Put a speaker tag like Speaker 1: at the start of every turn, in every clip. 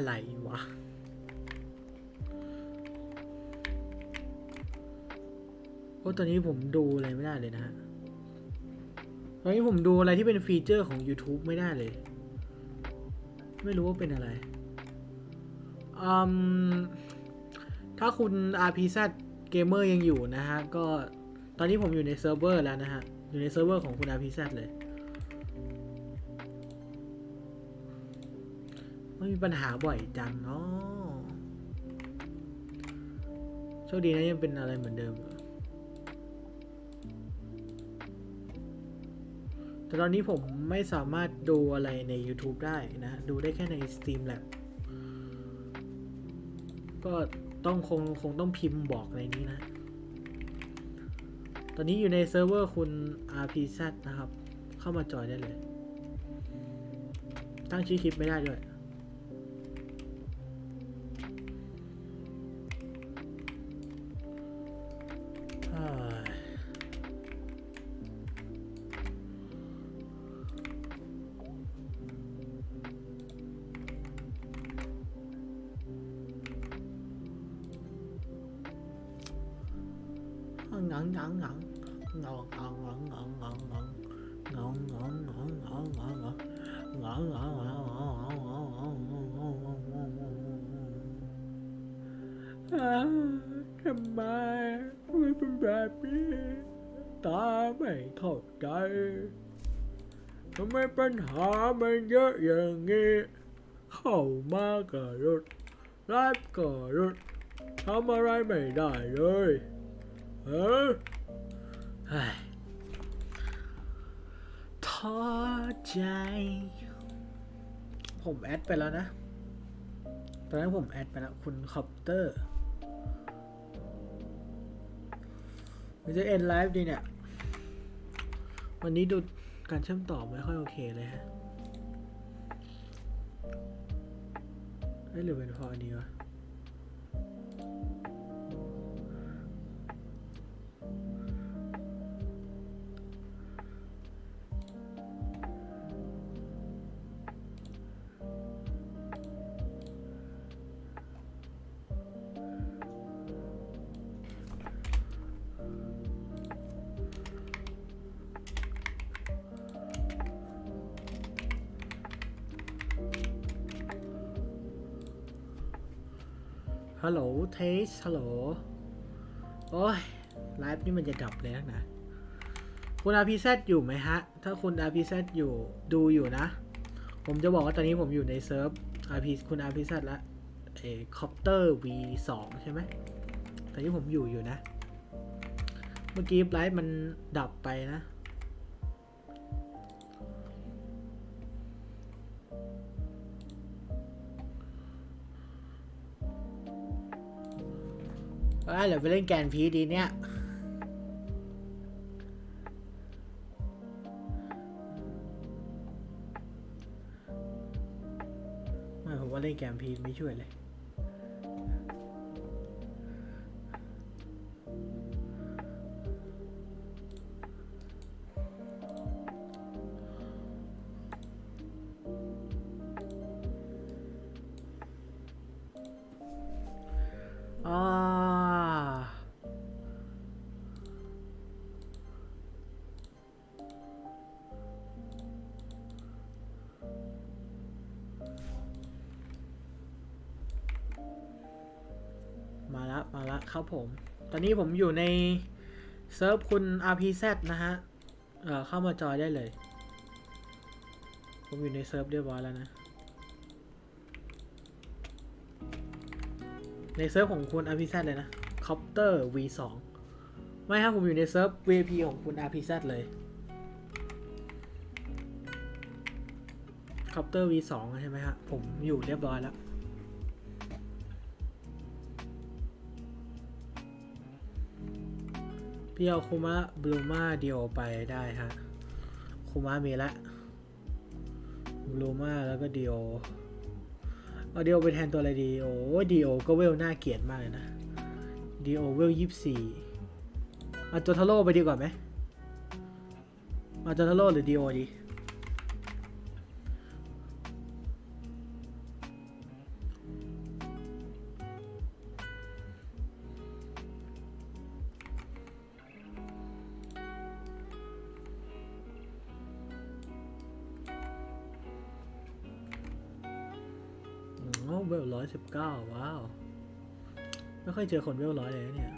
Speaker 1: อะไรวะ โอ้ตอนนี้ผมดูอะไรไม่ได้เลยนะฮะ ตอนนี้ผมดูอะไรที่เป็นฟีเจอร์ของ YouTube ไม่ได้เลย ไม่รู้ว่าเป็นอะไร อืม ถ้าคุณ RPZ Gamer ยังอยู่นะฮะ ก็ ตอนนี้ผมอยู่ในเซิร์ฟเวอร์แล้วนะฮะ อยู่ในเซิร์ฟเวอร์ของคุณ RPZ เลย ไม่มีปัญหาบ่อยจังเนาะโชคดีนะยังเป็นอะไรเหมือนเดิม แต่ตอนนี้ผมไม่สามารถดูอะไรใน YouTube ได้นะ ดูได้แค่ใน Steam Lab ก็ต้องคงคงต้องพิมพ์บอกในนี้นะ ตอนนี้อยู่ในเซิร์ฟเวอร์คุณ RPZ นะครับ เข้ามาจอยได้เลย ตั้งชื่อคลิปไม่ได้ด้วย ngẩn ngẩn ngẩn ngẩn ngẩn ngẩn ngẩn ngẩn ngẩn ngẩn ngẩn ngẩn ngẩn ngẩn ngẩn ngẩn ngẩn ทำไมไม่เป็นแบบนี้ตาไม่เข้าใจทำไมปัญหามันเยอะอย่างนี้เข้ามากระรุดไลฟ์กระรุดทำอะไรไม่ได้เลย ท้อใจ ผมแอดไปแล้วนะ ตอนนั้นผมแอดไปแล้ว คุณคอปเตอร์มันจะเอ็นไลฟ์ดีเนี่ย วันนี้ดูการเชื่อมต่อไม่ค่อยโอเคเลยฮะเอ้ยหรือเป็นพราะอันนี้วะ ทสฮัลโหล โอ้ย ไลฟ์นี่มันจะดับเลยนักหนะคุณ RPZ อยู่ไหมฮะ ถ้าคุณ RPZ อยู่ดูอยู่นะ ผมจะบอกว่าตอนนี้ผมอยู่ในเซิร์ฟ RP คุณ RPZ ละเอคอปเตอร์ V2 ใช่ไหมตอนนี้ผมอยู่อยู่นะ เมื่อกี้ไลฟ์มันดับไปนะ ว่าเดี๋ยวไปเล่นแกนพีดีเนี่ย ไม่ผมว่าเล่นแกนพีไม่ช่วยเลย ครับผม ตอนนี้ผมอยู่ในเซิร์ฟคุณ RPZ นะฮะ เอ่อ เข้ามาจอยได้เลย ผมอยู่ในเซิร์ฟเรียบร้อยแล้วนะ ในเซิร์ฟของคุณ RPZ เลยนะ Copter V2 ไม่ครับผมอยู่ในเซิร์ฟ VIP ของคุณ RPZ เลย Copter V2 ใช่ไหมฮะ ผมอยู่เรียบร้อยแล้ว พี่เอาคูมะบลูมาเดียวไปได้ฮะคูมะมีละบลูมาแล้วก็เดียวเอาเดียวไปแทนตัวอะไรดีโอ้ดีโอก็เวลน่าเกลียดมากเลยนะเดียวเวลยี่สิบสี่เอาตัวทาโร่ไปดีกว่าไหมเอาตัวทาโร่หรือดียวดี อยเจอคนเวลร้อยเลยเนี่ย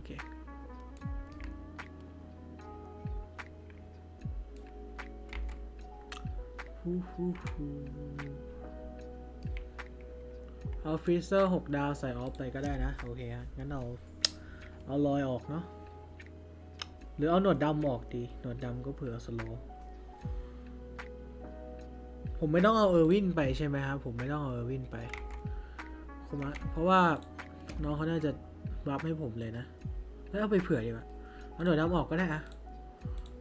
Speaker 1: อเคฮูฮูฮูเอาฟรีเซอร์หกดาวใส่ออฟไปก็ได้นะ โอเคฮะงั้นเอา เอาลอยออกเนาะหรือเอาหนวดดำออกดี หนวดดำก็เผื่อสโลผมไม่ต้องเอาเออร์วินไปใช่ไหมครับ ผมไม่ต้องเอาเออร์วินไปคุมะเพราะว่าน้องเขาน่าจะรับให้ผมเลยนะ แล้วเอาไปเผื่อดีกว่าเอาหน่วยน้ำออกก็ได้อะ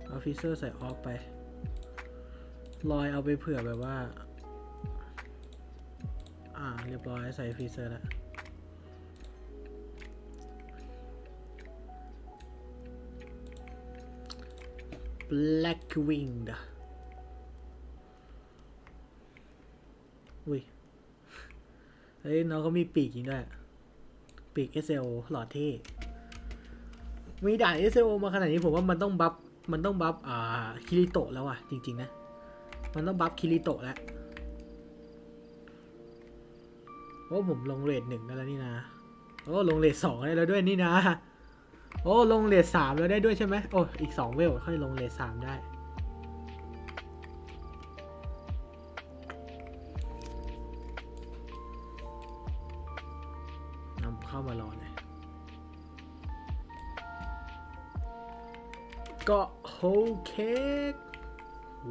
Speaker 1: เอาฟิเซอร์ใส่ออฟไป ลอยเอาไปเผื่อแบบว่า อ่า เรียบร้อยใส่ฟิเซอร์แล้ว Black Winged อุ้ย เฮ้ย น้องก็มีปีกจริงด้วย ปีก SL หลอดเท่ มีด่าน SLO มาขนาดนี้ผมว่ามันต้องบัฟมันต้องบัฟอ่าคิริโตะแล้วอะ จริง ๆ นะ มันต้องบัฟคิริโตะแล้วโอ้ผมลงเรทหนึ่งได้แล้วนี่นะโอ้ลงเรทสองได้แล้วด้วยนี่นะ โอ้ลงเรทสามแล้วได้ด้วยใช่ไหมโอ้อีกสองเวลค่อยลงเรทสามได้ ก็โฮเค้ก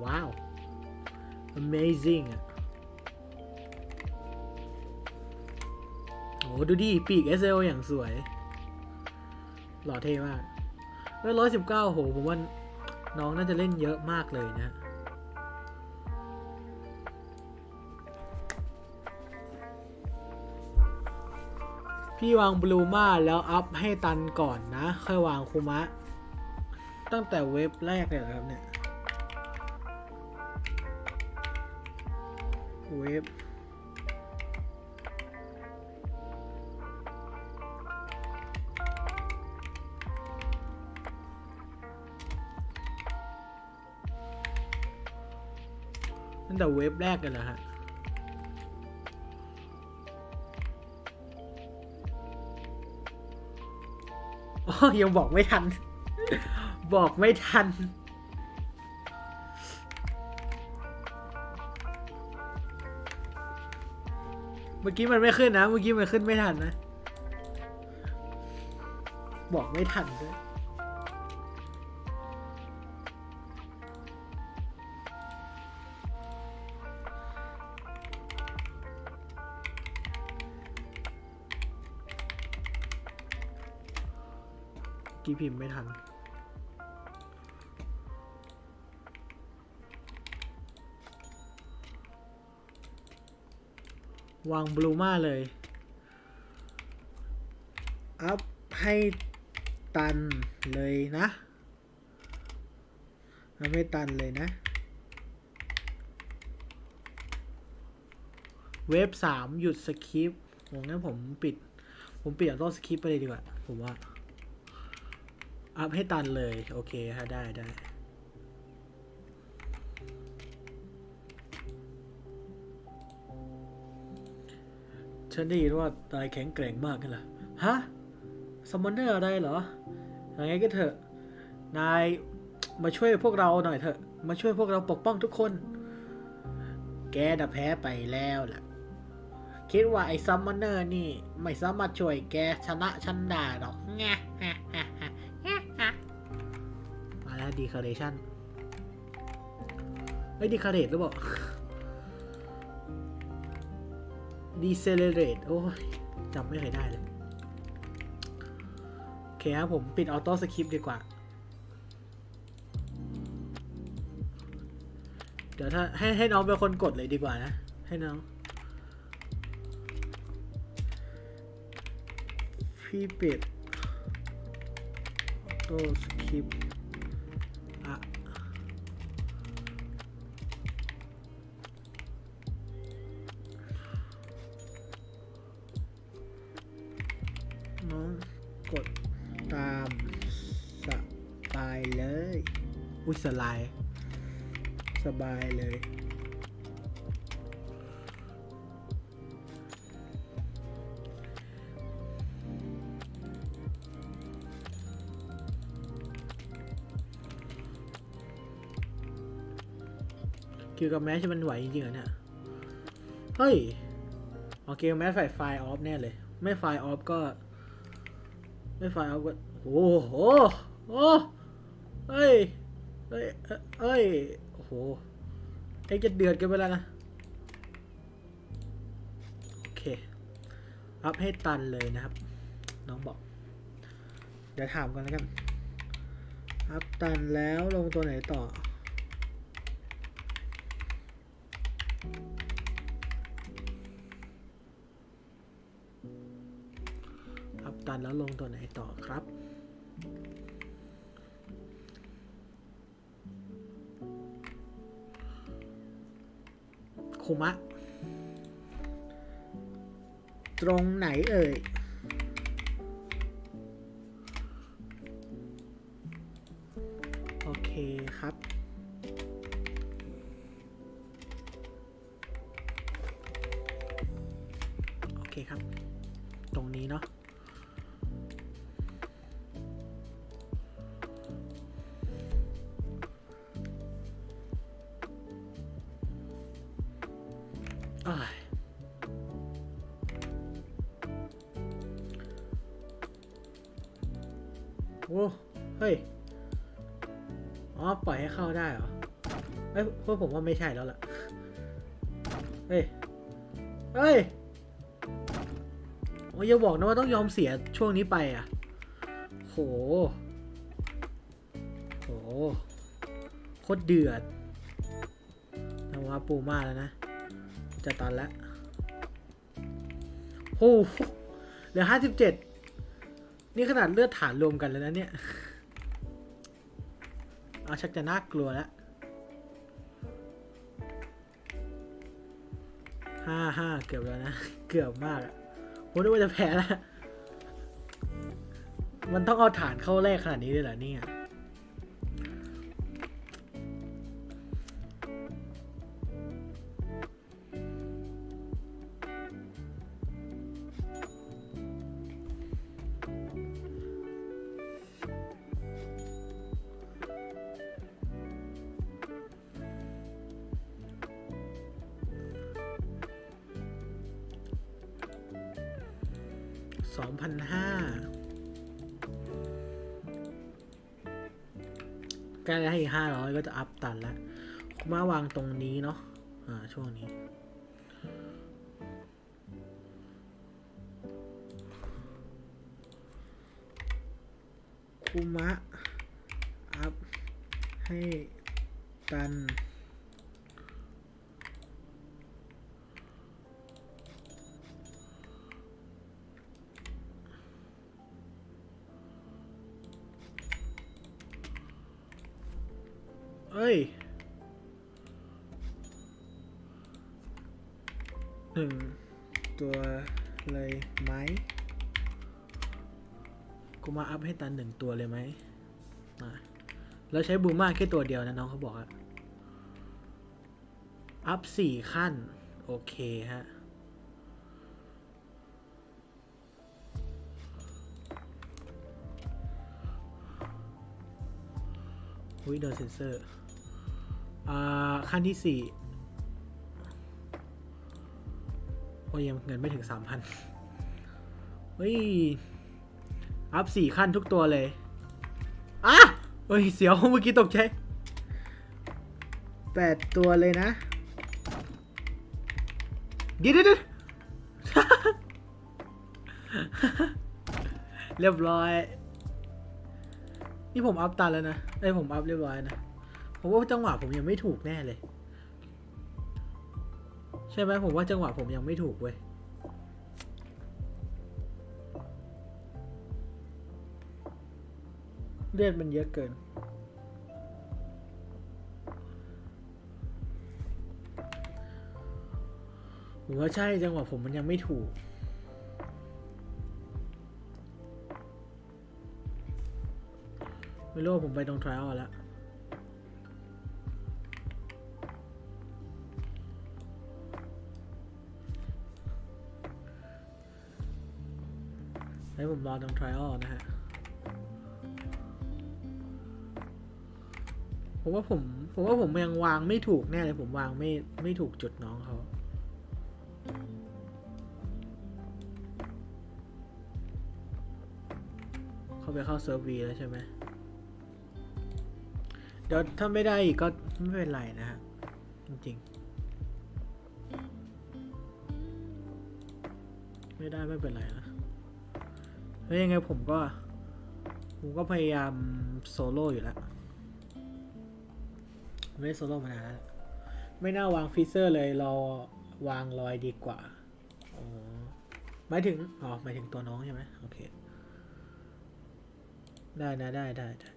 Speaker 1: ว้าว amazing อะโอ้ดูดิ ปีก SL อย่างสวย หล่อเท่มากแล้วร้อยสิบเก้าโห ผมว่าน้องน่าจะเล่นเยอะมากเลยนะ พี่วางบลูมาแล้วอัพให้ตันก่อนนะ ค่อยวางคูมะ ตั้งแต่เว็บแรกเลยครับเนี่ย เว็บตั้งแต่เว็บแรกเลยเหรอฮะอ๋อยังบอกไม่ทัน บอกไม่ทัน เมื่อกี้มันไม่ขึ้นนะ เมื่อกี้มันขึ้นไม่ทันนะ บอกไม่ทันด้วยกี่พิมพ์ไม่ทัน วางบลูมาเลย อัพให้ตันเลยนะอัพให้ตันเลยนะ เว็บสามหยุดสคริปต์ผมงั้นผมปิด ผมเปลี่ยนต้สคริปต์ไปเลยดีกว่า ผมว่า อัพให้ตันเลย โอเคฮะได้ได้ ฉันได้ยินว่านายแข็งแกร่งมากกันล่ะฮะสมอนเนอร์อะไรเหรอยังไงก็เถอะ นายมาช่วยพวกเราหน่อยเถอะ มาช่วยพวกเราปกป้องทุกคน แกน่ะแพ้ไปแล้วล่ะ คิดว่าไอ้ซัมมอนเนอร์นี่ ไม่สามารถช่วยแกชนะฉันได้หรอกแงมาแล้วดีคาเรชั่นเฮ้ยดีคาเรตหรือเปล่า ดีเซเลเรตโอ้ยจำไม่เคยได้เลย โอเคครับผมปิดออโต้สคริปดีกว่า เดี๋ยวถ้าให้ให้น้องเป็นคนกดเลยดีกว่านะ ให้น้อง พี่ปิดออโต้สคริป อุ้ยสลายสบายเลย เกี่ยวกับแมชมันไหวจริงๆเหรอเนี่ย เฮ้ยโอเคแมสใส่ไฟล์ออฟแน่เลย ไม่ไฟล์ออฟก็ ไม่ไฟล์ออฟก็ โอ้โหโอ้ เฮ้ย โอ้โห เอ็กจะเดือดกันไปแล้วนะ โอเค อัพให้ตันเลยนะครับ น้องบอก เดี๋ยวถามกันแล้วกัน อัพตันแล้วลงตัวไหนต่ออัพตันแล้วลงตัวไหนต่อครับ คุมะ ตรงไหนเอ่ย โอ้เฮ้ย อ๋อ ปล่อยให้เข้าได้เหรอ เอ้ยพวกผมว่าไม่ใช่แล้วล่ะ เฮ้ย เฮ้ย โอ้ยอย่าบอกนะว่าต้องยอมเสียช่วงนี้ไปอะ โห โห โคตรเดือดนาวาปูมาแล้วนะ จะตันแล้วโอ้โหเหลือห้าสิบเจ็ด นี่ขนาดเลือดฐานรวมกันแล้วนะเนี่ยเอาชักจะน่ากลัวแล้วห้าห้าเกือบแล้วนะ เกือบมากอะผมนึกว่าจะแพ้แล้ว มันต้องเอาฐานเข้าแรกขนาดนี้เลยเหรอเนี่ย สองพันห้าใกล้แล้วให้ห้าร้อยก็จะอัพตันแล้วมาวางตรงนี้เนาะอ่าช่วงนี้ หนึ่งตัวเลยไหมกูมาอัพให้ตันหนึ่งตัวเลยไหมมาแล้วใช้บูมมาแค่ตัวเดียวนะน้องเขาบอกอะอัพสี่ขั้น โอเคฮะอุ้ยโดนเซนเซอร์ อ่า ขั้นที่สี่ ยยังเงินไม่ถึงสามพันเฮ้ย อัพสี่ขั้นทุกตัวเลย อะเฮ้ย เสียวเมื่อกี้ตกใจแปดตัวเลยนะ เดี๋ยวเดี๋ยวเดี๋ยวเรียบร้อย นี่ผมอัพตันแล้วนะไอ้ผมอัพเรียบร้อยนะ ผมว่าจังหวะผมยังไม่ถูกแน่เลย ช่ไหมผมว่าจังหวะผมยังไม่ถูกเว้ยเลือดมันเยอะเกิน ผมว่าใช่จังหวะผมมันยังไม่ถูกไม่รู้ผมไปตรงทริอัลแล้ว ให้ผมรอตรงทริอัลนะฮะผมว่าผมผมว่าผมยังวางไม่ถูกแน่เลยผมวางไม่ไม่ถูกจุดน้องเขาเข้าไปเข้าเซิร์ฟวีแล้วใช่ไหมเดี๋ยวถ้าไม่ได้อีกก็ไม่เป็นไรนะฮะ จริงๆ ไม่ได้ไม่เป็นไรนะ แล้วยังไงผมก็ ผมก็พยายามโซโล่อยู่แล้ว ไม่ได้โซโล่มานานแล้ว ไม่น่าวางฟีเซอร์เลยรอวางลอยดีกว่าอ๋อหมายถึง อ๋อหมายถึงตัวน้องใช่ไหมโอเค ได้นะได้ได้ได้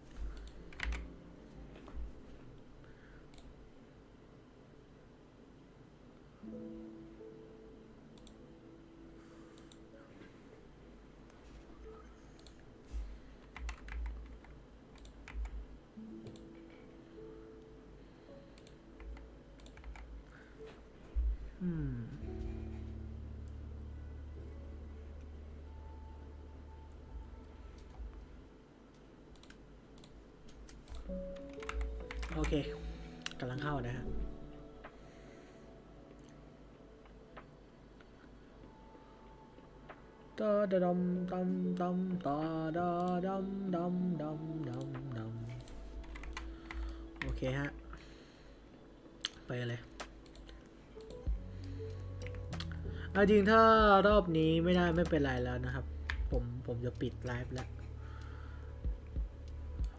Speaker 1: เคกำลังเข้านะฮะตาดำดำดำตาดาดำดำดำดำดำโอเคฮะ ไปเลยเอาจริงถ้ารอบนี้ไม่ได้ไม่เป็นไรแล้วนะครับ ผมผมจะปิดไลฟ์แล้ว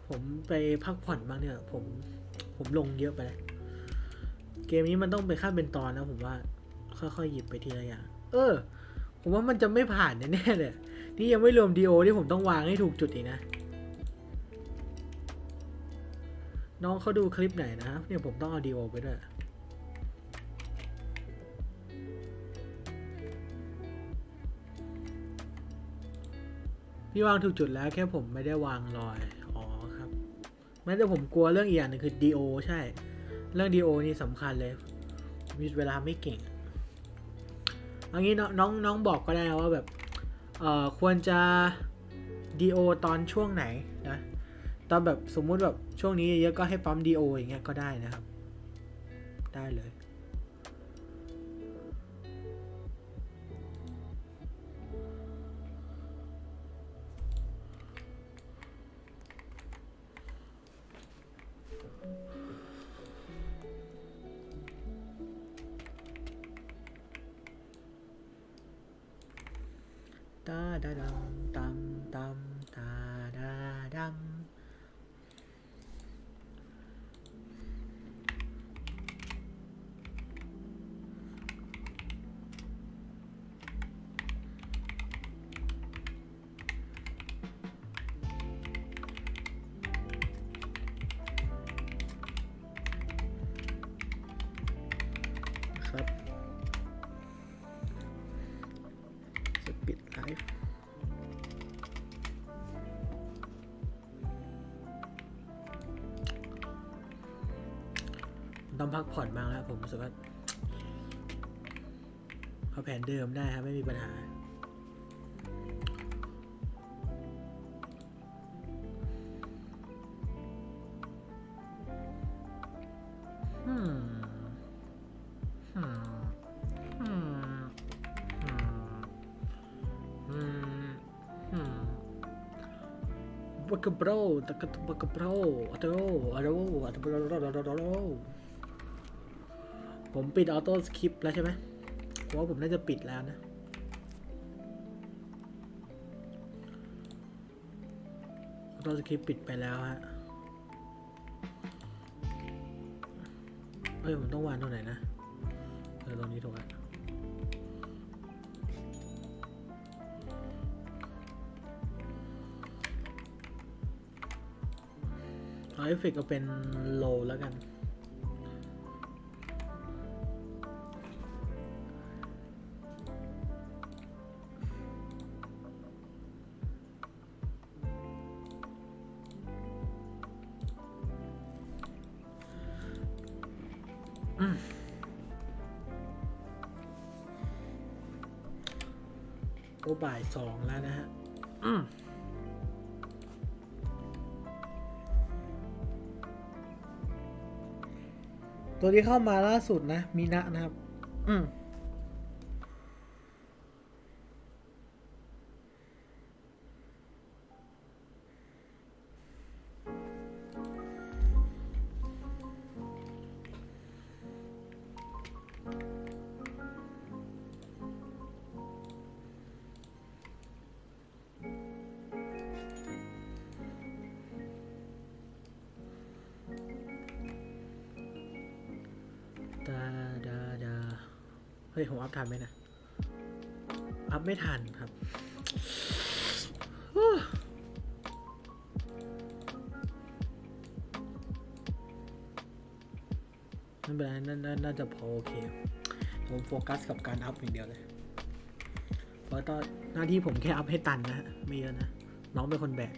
Speaker 1: ผมไปพักผ่อนบ้างเนี่ยผม ผมลงเยอะไปแล้วเกมนี้มันต้องเป็นขั้นเป็นตอนนะผมว่า ค่อยๆหยิบไปทีละอย่าง เออ ผมว่ามันจะไม่ผ่านแน่ๆเลยนี่ยังไม่รวมดีโอที่ผมต้องวางให้ถูกจุดอีกนะ น้องเขาดูคลิปไหนนะเนี่ยผมต้องเอาดีโอไปด้วยพี่วางถูกจุดแล้วแค่ผมไม่ได้วางรอย แม้แต่ผมกลัวเรื่องอีกอย่างหนึงคือดีโอใช่ เรื่องดีโอนี่สำคัญเลย มีเวลาไม่เก่งอันนี้น้องน้องบอกก็ได้นะว่าแบบเอ่อควรจะดีโอตอนช่วงไหนนะตอนแบบสมมุติแบบช่วงนี้เยอะๆก็ให้ปั๊มดีโออย่างเงี้ยก็ได้นะครับ ได้เลย ตา ต้องพักผ่อนบ้างแล้วผมรู้สึกว่าเอาแผนเดิมได้ครับไม่มีปัญหา อืมอืมอืมอืมอืมบักกะโบรตะกะตะบักกะโบรอัตโรอัตโรอัตโรอัตโรอัตโร ผมปิดออโต้สคริปต์แล้วใช่ไหมผมว่าผมน่าจะปิดแล้วนะ ออโต้สคริปต์ปิดไปแล้วฮะ เฮ้ย ผมต้องวางตรงไหนนะ เออตรงนี้ถูกแล้วเอาเอฟเฟกต์ก็เป็นโลแล้วกัน โอ้บ่ายสองแล้วนะฮะอืมตัวที่เข้ามาล่าสุดนะ มีนะนะครับ อืม อัพทันไหมนะ อัพไม่ทันครับฮู้ไม่เป็นไรน,น,น่าจะพอโอเค ผมโฟกัสกับการอัพอย่างเดียวเลย เพราะตอนหน้าที่ผมแค่อัพให้ตันนะฮะไม่เยอะนะ น้องเป็นคนแบก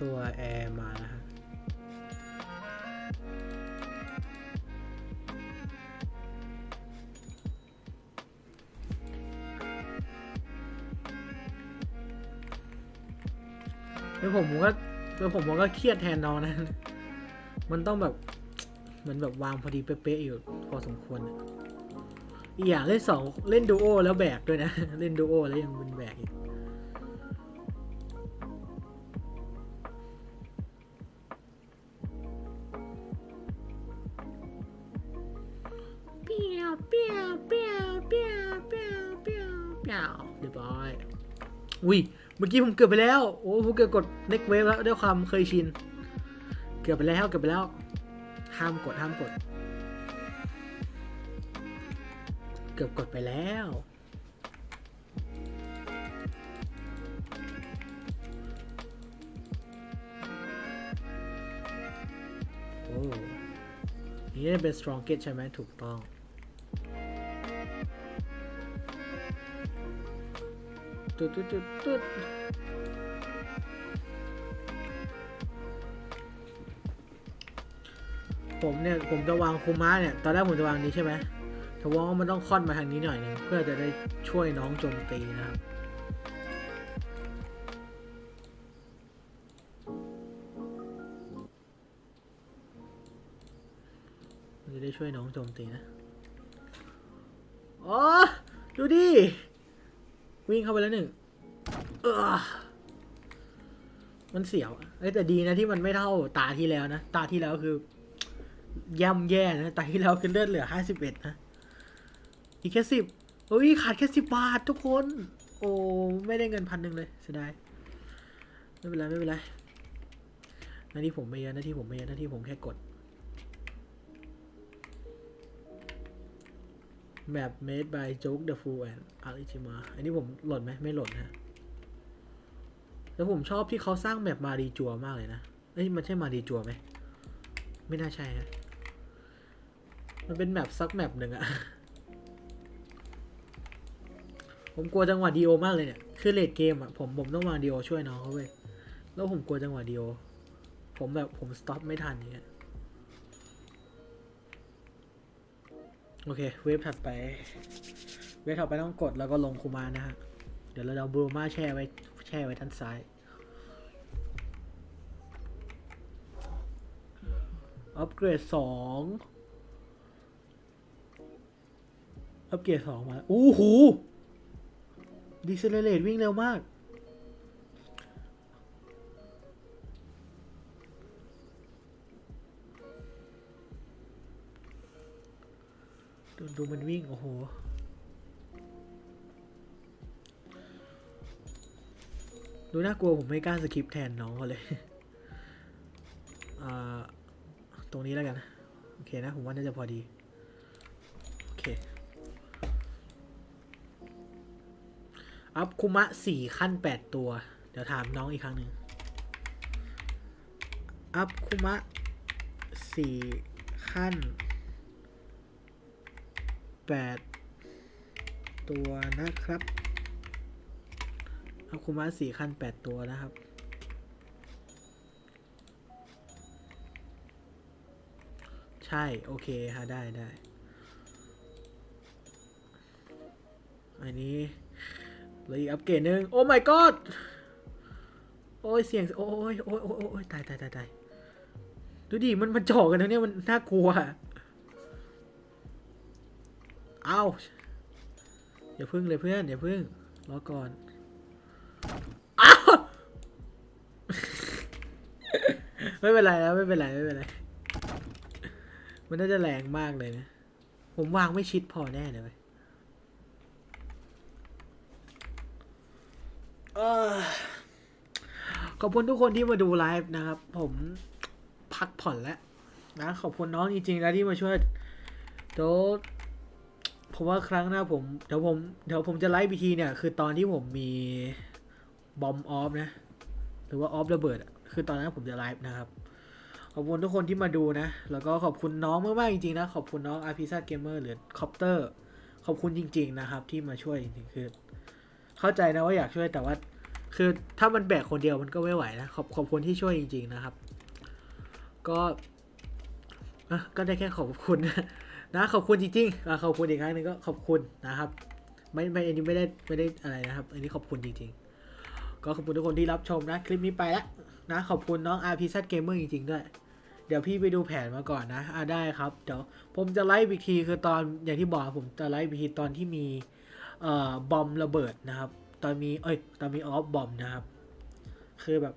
Speaker 1: ตัวแอร์มาแล้วฮะ ผมก็แล้วผมก็เครียดแทนน้องนะ มันต้องแบบเหมือนแบบวางพอดีเป๊ะๆอยู่พอสมควรอะอีกอย่างเล่นสองเล่นดูโอแล้วแบกด้วยนะ เล่นดูโอแล้วยังเป็นแบกอีกเปียวเปียวเปียวเปียวเปียวเปียวเปียวเรียบร้อยอุ้ย เมื่อกี้ผมเกือบไปแล้ว โอ้ผมเกือบกด next wave แล้วด้วยความเคยชิน เกือบไปแล้ว เกือบไปแล้ว ห้ามกด ห้ามกด เกือบกดไปแล้ว โอ้ นี่เป็น strongest ใช่ไหมถูกต้อง ตุ๊ดตุ๊ดตุ๊ดตุ๊ดผมเนี่ยผมจะวางคูม้าเนี่ยตอนแรกผมจะวางนี้ใช่ไหมแต่ว่ามันต้องค่อนมาทางนี้หน่อยนึงเพื่อจะได้ช่วยน้องโจมตีนะครับจะได้ช่วยน้องโจมตีนะ อ๋อ ดูดิ วิ่งเข้าไปแล้วหนึ่งเออมันเสียวอะเอ้แต่ดีนะที่มันไม่เท่าตาที่แล้วนะ ตาที่แล้วคือ ย่ำแย่นะ ตาที่แล้วคือเลือดเหลือห้าสิบเอ็ดนะ อีกแค่สิบเฮ้ยขาดแค่สิบบาททุกคน โอ้ไม่ได้เงินพันหนึ่งเลยเสียดาย ไม่เป็นไรไม่เป็นไร หน้าที่ผมไม่เยอะหน้าที่ผมไม่เยอะหน้าที่ผมแค่กด แบบ made by Joke the Fool and Arichima อันนี้ผมโหล่นไหมไม่โหล่นนะแล้วผมชอบที่เขาสร้างแบบมารีจัวมากเลยนะเอ้ยมันใช่มารีจัวไหม ไม่น่าใช่ฮะมันเป็นแมปซักแมปหนึ่งอะผมกลัวจังหวะดีโอมากเลยเนี่ย คือเลดเกมอะผมผมต้องวางดีโอช่วยน้องเขาเว้ย แล้วผมกลัวจังหวะดียวผมแบบผมสต็อปไม่ทันอย่างเงี้ย โอเค เวฟถัดไป เวฟถัดไปต้องกดแล้วก็ลงคูมานะฮะ เดี๋ยวเราเอาบรูมาแช่ไว้แช่ไว้ด้านซ้ายอัปเกรดสองอัปเกรดสองมาแล้วอู้หูดีเซลเลตวิ่งเร็วมาก ดูมันวิ่ง โอ้โห ดูน่ากลัวผมไม่กล้าสคริปแทนน้องเขาเลยอ่าตรงนี้แล้วกัน โอเคนะ ผมว่าน่าจะพอดี โอเค อัพคุมะสี่ขั้นแปดตัว เดี๋ยวถามน้องอีกครั้งหนึ่ง อัพคุมะสี่ขั้น แปดตัวนะครับอัพคุมะสี่ขั้นแปดตัวนะครับใช่ โอเคฮะได้ได้อันนี้เลยอัปเกรดหนึ่งโอ้ my god โอ้ยเสียง โอ้ยโอ้ยโอ้ยโอ้ยตายตายตายตายดูดิ มันมันจ่อกันนะเนี่ย มันน่ากลัว เอ้าอย่าพึ่งเลยเพื่อนอย่าพึ่งรอก่อนอ้าวไม่เป็นไรแล้วไม่เป็นไรไม่เป็นไรมันน่าจะแรงมากเลยนะผมวางไม่ชิดพอแน่เลยอขอบคุณทุกคนที่มาดูไลฟ์นะครับ ผมพักผ่อนแล้วนะขอบคุณน้องจริงๆนะที่มาช่วยเดี๋ยว ผมว่าครั้งหน้าผมเดี๋ยวผมเดี๋ยวผมจะไลฟ์บีทีเนี่ย คือตอนที่ผมมีบอมออฟนะ หรือว่าออฟระเบิดคือตอนนั้นผมจะไลฟ์นะครับ ขอบคุณทุกคนที่มาดูนะ แล้วก็ขอบคุณน้องมากๆจริงๆนะ ขอบคุณน้องอาร์พิซ่าเกมเมอร์หรือคอปเตอร์ขอบคุณจริง ๆ นะครับ ที่มาช่วยจริงๆคือ เข้าใจนะว่าอยากช่วยแต่ว่า คือถ้ามันแบกคนเดียวมันก็ไม่ไหวนะขอบขอบคุณที่ช่วยจริง ๆ นะครับ ก็ก็ได้แค่ขอบคุณนะ นะขอบคุณจริงๆขอบคุณอีกครั้งหนึ่งก็ขอบคุณนะครับ ไม่ไม่อันนี้ไม่ได้ไม่ได้อะไรนะครับ อันนี้ขอบคุณจริง ๆ ก็ขอบคุณทุกคนที่รับชมนะคลิปนี้ไปแล้วนะขอบคุณน้อง r p z Gamer จริงๆด้วยเดี๋ยวพี่ไปดูแผนมาก่อนนะอ่าได้ครับ เดี๋ยวผมจะไลฟ์อีกทีคือตอนอย่างที่บอกผมจะไลฟ์อีกทีตอนที่มีเอ่อบอมระเบิดนะครับ ตอนมีเอ้ยตอนมีออฟบอมนะครับ คือแบบ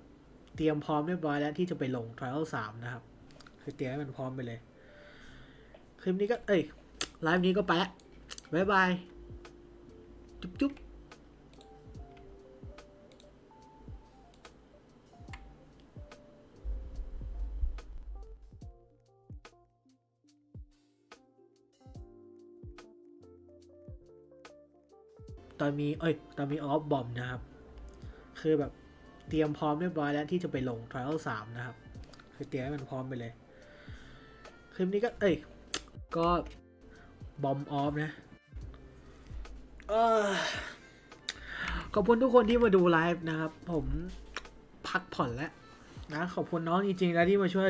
Speaker 1: เตรียมพร้อมเรียบร้อยแล้วที่จะไปลง trial สามนะครับ คือเตรียมให้มันพร้อมไปเลย คลิปนี้ก็ เอ้ย ไลฟ์นี้ก็ไปละบ๊ายบาย จุ๊บจุ๊บตอนมีเอ้ย ตอนมีออฟบอมนะครับ คือแบบเตรียมพร้อมเรียบร้อยแล้วที่จะไปลง trial สามนะครับ คือเตรียมให้มันพร้อมไปเลย คลิปนี้ก็ เอ้ย ก็บอมออฟนะอขอบคุณทุกคนที่มาดูไลฟ์นะครับ ผมพักผ่อนแล้วนะ ขอบคุณน้องจริงๆนะที่มาช่วย